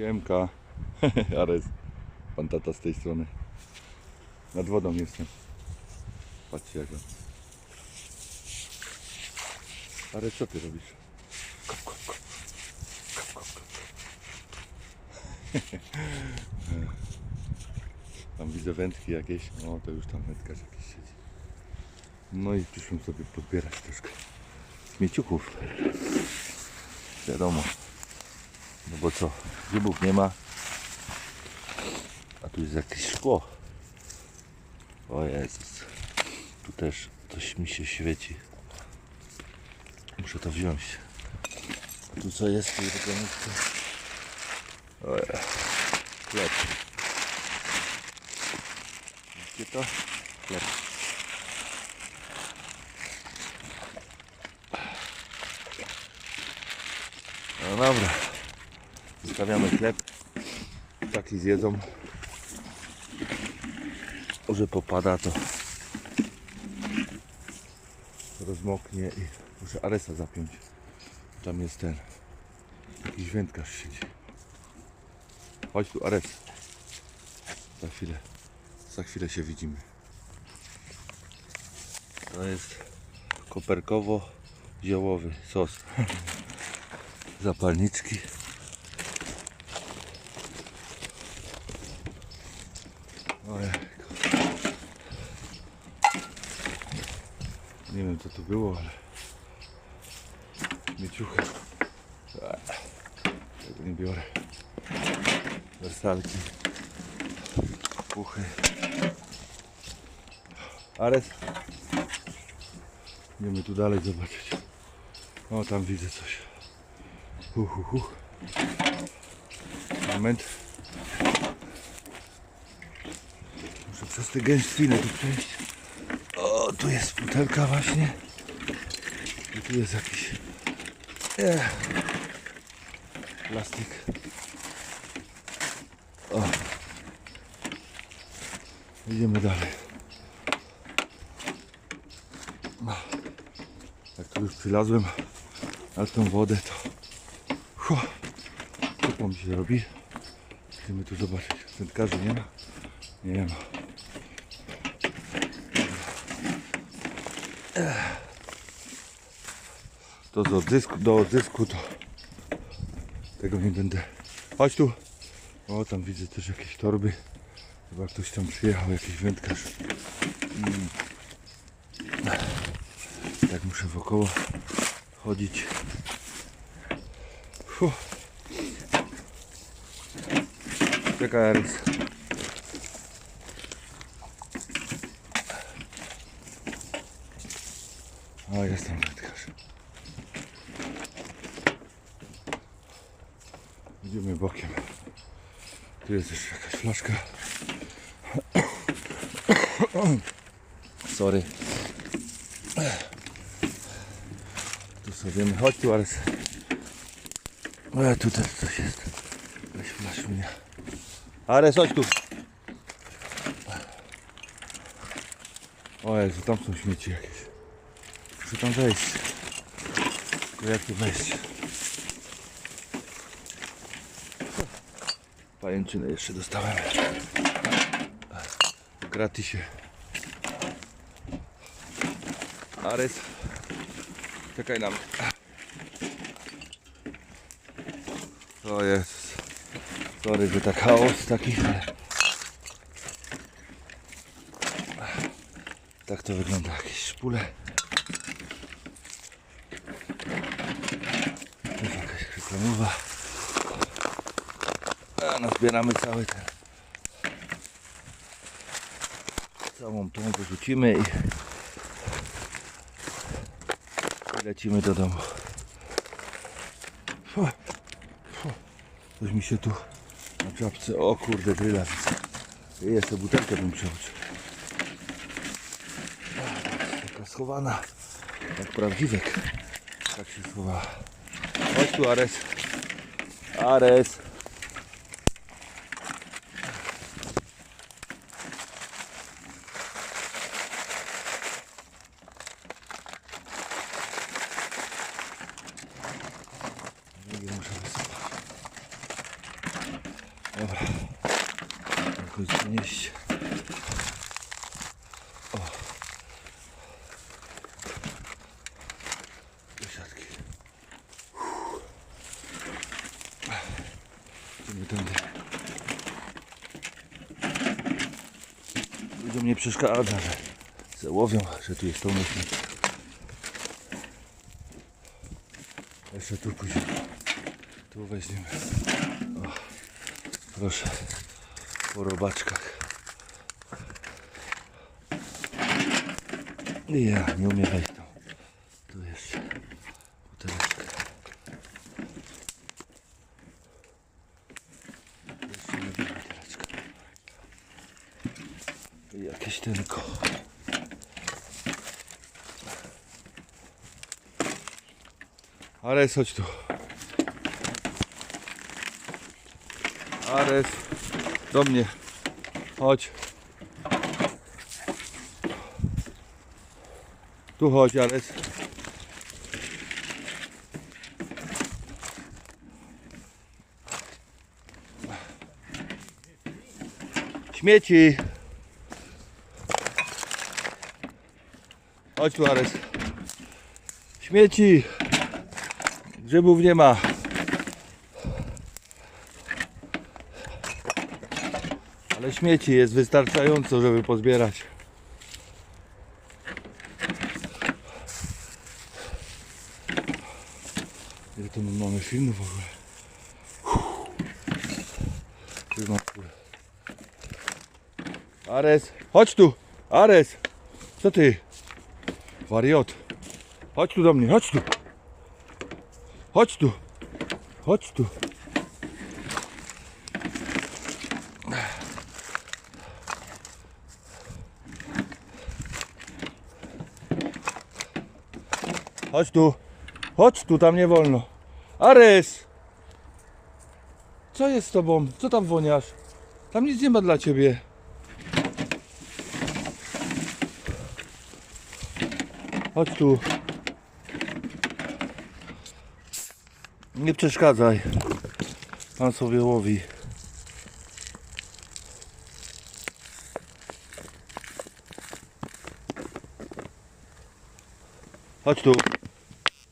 Siemka. Ares. Pan tata z tej strony. Nad wodą jestem. Patrzcie jak on. Ares, co ty robisz? Kop, kop, kop. Kop, kop, kop. Tam widzę wędki jakieś. O, to już tam wędkarz jakiś siedzi. No i przyszłem sobie podbierać troszkę śmieciuchów. Wiadomo. No bo co, grzybów nie ma. A tu jest jakieś szkło. O Jezus. Tu też coś mi się świeci. Muszę to wziąć. A tu co jest w tej reklamówce? O ja. Chleb. Widzicie to? Chleb. No dobra. Zostawiamy chleb. Taki zjedzą. Może popada to rozmoknie i muszę Aresa zapiąć. Tam jest ten. Jakiś wędkarz siedzi. Chodź tu Ares. Za chwilę. Za chwilę się widzimy. To jest koperkowo-ziołowy sos. Zapalniczki. Nie wiem co tu było, ale mieciuchy. Tego nie biorę. Wersalki. Puchy. Ares. Idziemy tu dalej zobaczyć. O, tam widzę coś. Hu, hu, hu. Moment. Muszę przez tę gęstwinę tu przejść. O, tu jest butelka właśnie. I tu jest jakiś e, plastik. O. Idziemy dalej. Jak tu już przylazłem na tą wodę, to ciepło mi się robi. Chcemy tu zobaczyć. Wędkarzy nie ma? Nie ma. To do odzysku, do odzysku to tego nie będę. Chodź tu. O, tam widzę też jakieś torby. Chyba ktoś tam przyjechał, jakiś wędkarz. Mm. Tak muszę wokoło chodzić. Fuh. Czekaj, Aris. O, jest tam wędkarz. Idziemy bokiem. Tu jest jeszcze jakaś flaszka. Sorry. Tu sobie chodź tu, Aris. Ale tu też coś jest. Jakaś flaszunia. Ale chodź tu. O Jezu, tam są śmieci jakieś. Muszę tam wejść. Jak tu wejść? Pajęczynę jeszcze dostałem. W gratisie. Ares. Czekaj na mnie. O Jezus. Sorry, że tak chaos taki. Tak to wygląda, jakieś szpule. Tu jest jakaś reklamowa. A nazbieramy cały ten... Całą tą wyrzucimy i... i lecimy do domu. Coś mi się tu na czapce. O kurde, gryla. Jeszcze butelkę bym przeoczył. Taka schowana. Jak prawdziwek. Tak się schowała. Chodź tu Ares. Ares. Drugi muszę wysypać. Dobra. Jakoś nieść. O. Uff. Idziemy tędy. Ludziom nie przeszkadza, że se łowią, że tu jest pełno śmieci. Jeszcze tu pójdziemy. Tu weźmiemy. O, proszę. Po robaczkach. Ja nie umiem wejść tam. Tu jeszcze. Buteleczka. Jeszcze buteleczka. I jakieś tylko. Ares, chodź tu. Ares, do mnie. Chodź. Tu chodź, Ares. Śmieci. Chodź tu, Ares. Śmieci. Grzybów nie ma. Śmieci jest wystarczająco, żeby pozbierać. Ile to my mamy filmów w ogóle? Ares, chodź tu! Ares! Co ty? Wariot. Chodź tu do mnie, chodź tu! Chodź tu! Chodź tu! Chodź tu! Chodź tu, tam nie wolno! Ares! Co jest z tobą? Co tam woniasz? Tam nic nie ma dla ciebie. Chodź tu. Nie przeszkadzaj. Pan sobie łowi. Chodź tu.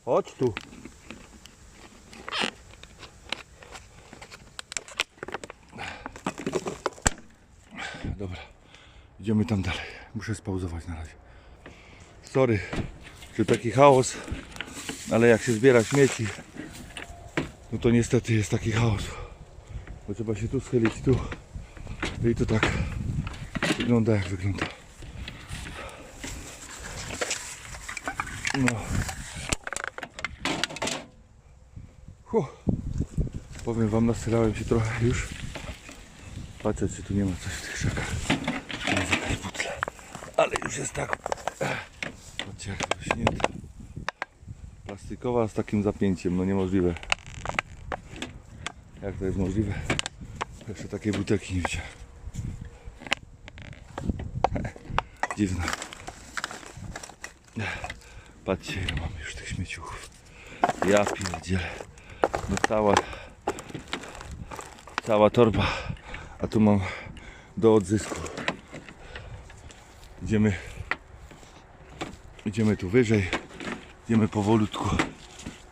Chodź tu. Dobra. Idziemy tam dalej. Muszę spauzować na razie. Sorry, że taki chaos, ale jak się zbiera śmieci, no to niestety jest taki chaos. Bo trzeba się tu schylić, tu. I to tak wygląda jak wygląda. No. Huh. Powiem wam, nasylałem się trochę już. Patrzę, czy tu nie ma coś w tych krzakach. Butla. Ale już jest tak. Patrzcie, jak rośnięta. Plastikowa z takim zapięciem, no niemożliwe. Jak to jest możliwe? Jeszcze takiej butelki nie widziałem. Dziwne. Patrzcie, ile mam już tych śmieciuchów. Ja pierdzielę. No cała, cała torba. A tu mam do odzysku. Idziemy, idziemy tu wyżej. Idziemy powolutku.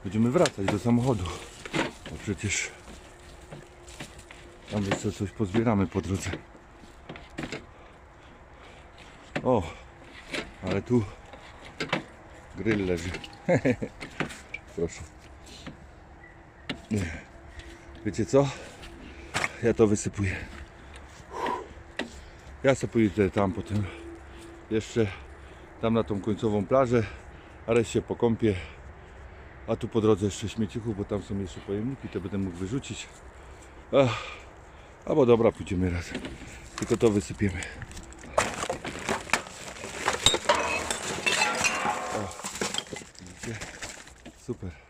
Będziemy wracać do samochodu. Bo przecież tam jeszcze coś pozbieramy po drodze. O, ale tu grill leży. Proszę. Wiecie co? Ja to wysypuję. Ja sobie pójdę tam potem. Jeszcze tam na tą końcową plażę. A resztę się pokąpię. A tu po drodze jeszcze śmieciuchów, bo tam są jeszcze pojemniki, to będę mógł wyrzucić. Ach, albo dobra, pójdziemy razem. Tylko to wysypiemy. O? Super.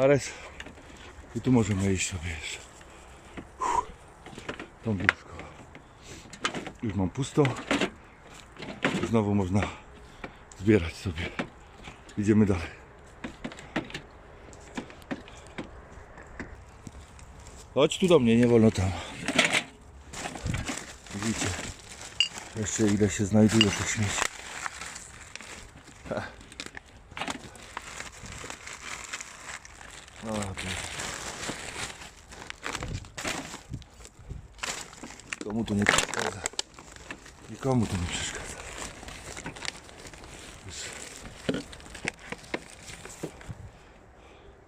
Ares. I tu możemy iść sobie jeszcze. Tą dróżką. Już mam pusto. Znowu można zbierać sobie. Idziemy dalej. Chodź tu do mnie, nie wolno tam. Widzicie? Jeszcze ile się znajduje tych śmieci. Ha. O, Boże. Komu to nie przeszkadza? Nikomu to nie przeszkadza.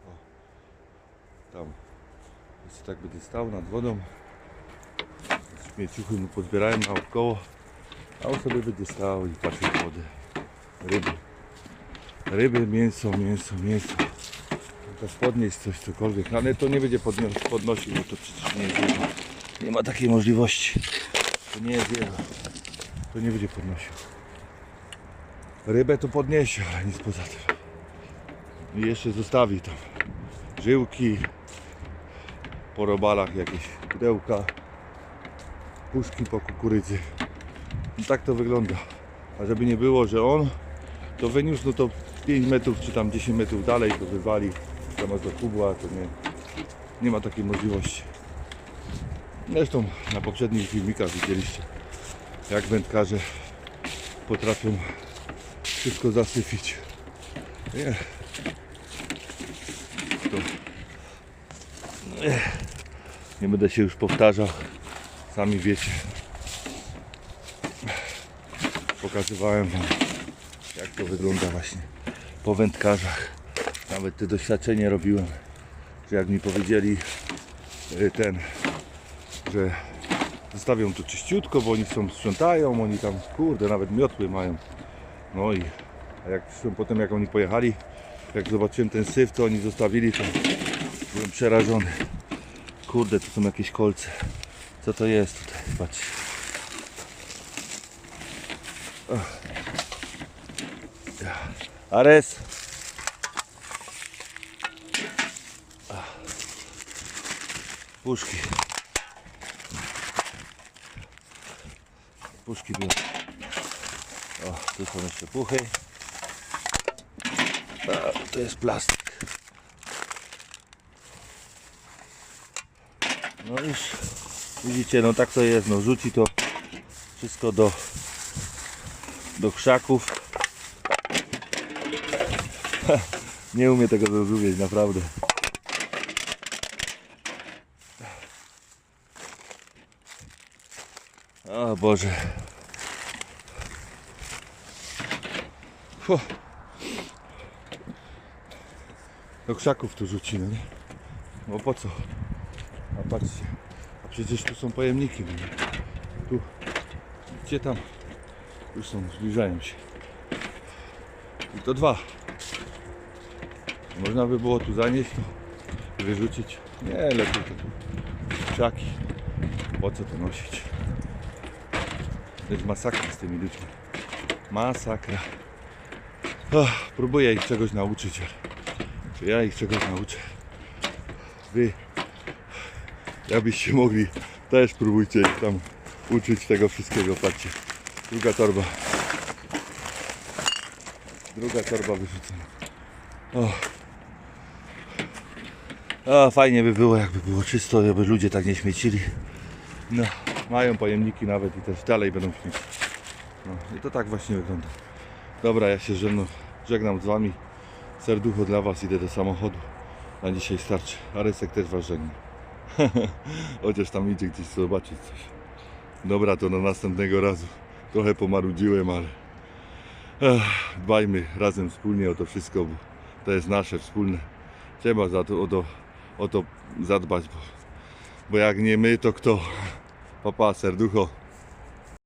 O, Tam. Jeszcze tak będę stał nad wodą. Śmieciuchy mu pozbierałem naokoło. A on sobie będzie stał i patrzył w wodę. Ryby. Ryby, mięso, mięso, mięso. Teraz podnieść coś, cokolwiek. No, ale to nie będzie podnosił, bo to przecież nie jest jego. Nie ma takiej możliwości. To nie jest jego. To nie będzie podnosił. Rybę to podniesie, ale nic poza tym. I jeszcze zostawi tam żyłki, po robalach jakieś pudełka, puszki po kukurydzy. I tak to wygląda. A żeby nie było, że on to wyniósł, no to 5 metrów czy tam 10 metrów dalej to wywali zamiast do kubła, to nie, nie ma takiej możliwości. Zresztą na poprzednich filmikach widzieliście, jak wędkarze potrafią wszystko zasyfić. Nie. To... Nie. Nie będę się już powtarzał. Sami wiecie. Pokazywałem wam, jak to wygląda właśnie po wędkarzach. Nawet te doświadczenie robiłem, że jak mi powiedzieli y, ten, że zostawią to czyściutko, bo oni są sprzątają, oni tam, kurde, nawet miotły mają. No i a jak potem, jak oni pojechali, jak zobaczyłem ten syf, to oni zostawili, to byłem przerażony. Kurde, tu są jakieś kolce. Co to jest tutaj? Patrz. Ares. Puszki. Puszki biorę. O, tu są jeszcze puchy. A, to jest plastik. No już widzicie, no tak to jest, no rzuci to wszystko do do krzaków. Nie umie tego zrozumieć, naprawdę. O Boże. Do krzaków tu rzuci, no nie? No po co? A patrzcie, a przecież tu są pojemniki. no nie? Tu, gdzie tam? Już są, zbliżają się. I to dwa. Można by było tu zanieść, to wyrzucić. Nie, lepiej to tu. Krzaki. Po co to nosić? To jest masakra z tymi ludźmi. Masakra. Ach, próbuję ich czegoś nauczyć, ale ja ich czegoś nauczę? Wy, jakbyście mogli, też próbujcie ich tam uczyć tego wszystkiego. Patrzcie, druga torba. Druga torba wyrzucona. O, fajnie by było, jakby było czysto, jakby ludzie tak nie śmiecili. No, mają pojemniki nawet i też dalej będą śmiecić. No, i to tak właśnie wygląda. Dobra, ja się żegnam, żegnam z Wami. Serducho dla Was, idę do samochodu. Na dzisiaj starczy. Aresek też Was żegna. Chociaż tam idzie gdzieś zobaczyć coś. Dobra, to do następnego razu. Trochę pomarudziłem, ale Ech, dbajmy razem wspólnie o to wszystko, bo to jest nasze wspólne. Trzeba za to, o, to, o to zadbać, bo, bo jak nie my, to kto? Papa, serducho.